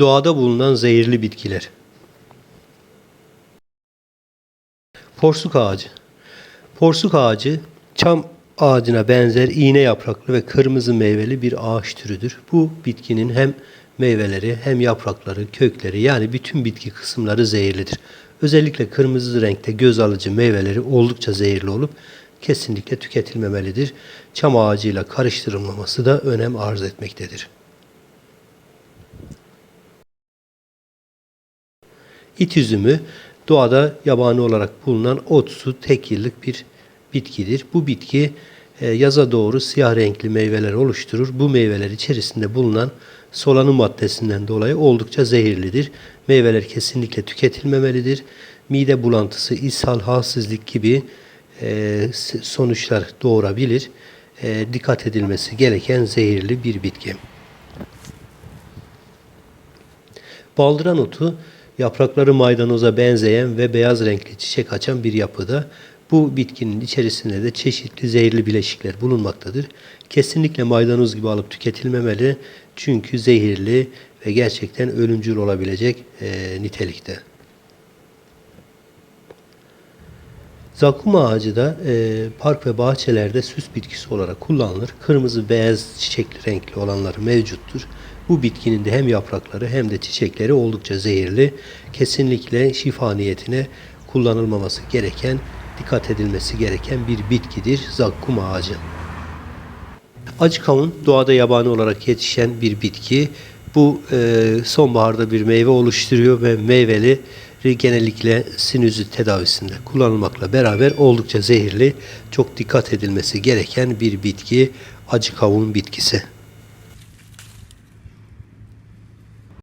Doğada bulunan zehirli bitkiler. Porsuk ağacı. Porsuk ağacı çam ağacına benzer iğne yapraklı ve kırmızı meyveli bir ağaç türüdür. Bu bitkinin hem meyveleri hem yaprakları, kökleri yani bütün bitki kısımları zehirlidir. Özellikle kırmızı renkte göz alıcı meyveleri oldukça zehirli olup kesinlikle tüketilmemelidir. Çam ağacıyla karıştırılmaması da önem arz etmektedir. İt üzümü doğada yabani olarak bulunan otsu tek yıllık bir bitkidir. Bu bitki e, yaza doğru siyah renkli meyveler oluşturur. Bu meyveler içerisinde bulunan solanum maddesinden dolayı oldukça zehirlidir. Meyveler kesinlikle tüketilmemelidir. Mide bulantısı, ishal, halsizlik gibi e, sonuçlar doğurabilir. E, dikkat edilmesi gereken zehirli bir bitki. Baldıran otu yaprakları maydanoza benzeyen ve beyaz renkli çiçek açan bir yapıda. Bu bitkinin içerisinde de çeşitli zehirli bileşikler bulunmaktadır. Kesinlikle maydanoz gibi alıp tüketilmemeli çünkü zehirli ve gerçekten ölümcül olabilecek eee, nitelikte. Zakkum ağacı da e, park ve bahçelerde süs bitkisi olarak kullanılır. Kırmızı beyaz çiçekli renkli olanları mevcuttur. Bu bitkinin de hem yaprakları hem de çiçekleri oldukça zehirli. Kesinlikle şifa niyetine kullanılmaması gereken, dikkat edilmesi gereken bir bitkidir zakkum ağacı. Acı kavun doğada yabani olarak yetişen bir bitki. Bu e, sonbaharda bir meyve oluşturuyor ve meyveli genellikle sinüzit tedavisinde kullanılmakla beraber oldukça zehirli, çok dikkat edilmesi gereken bir bitki acı kavun bitkisi.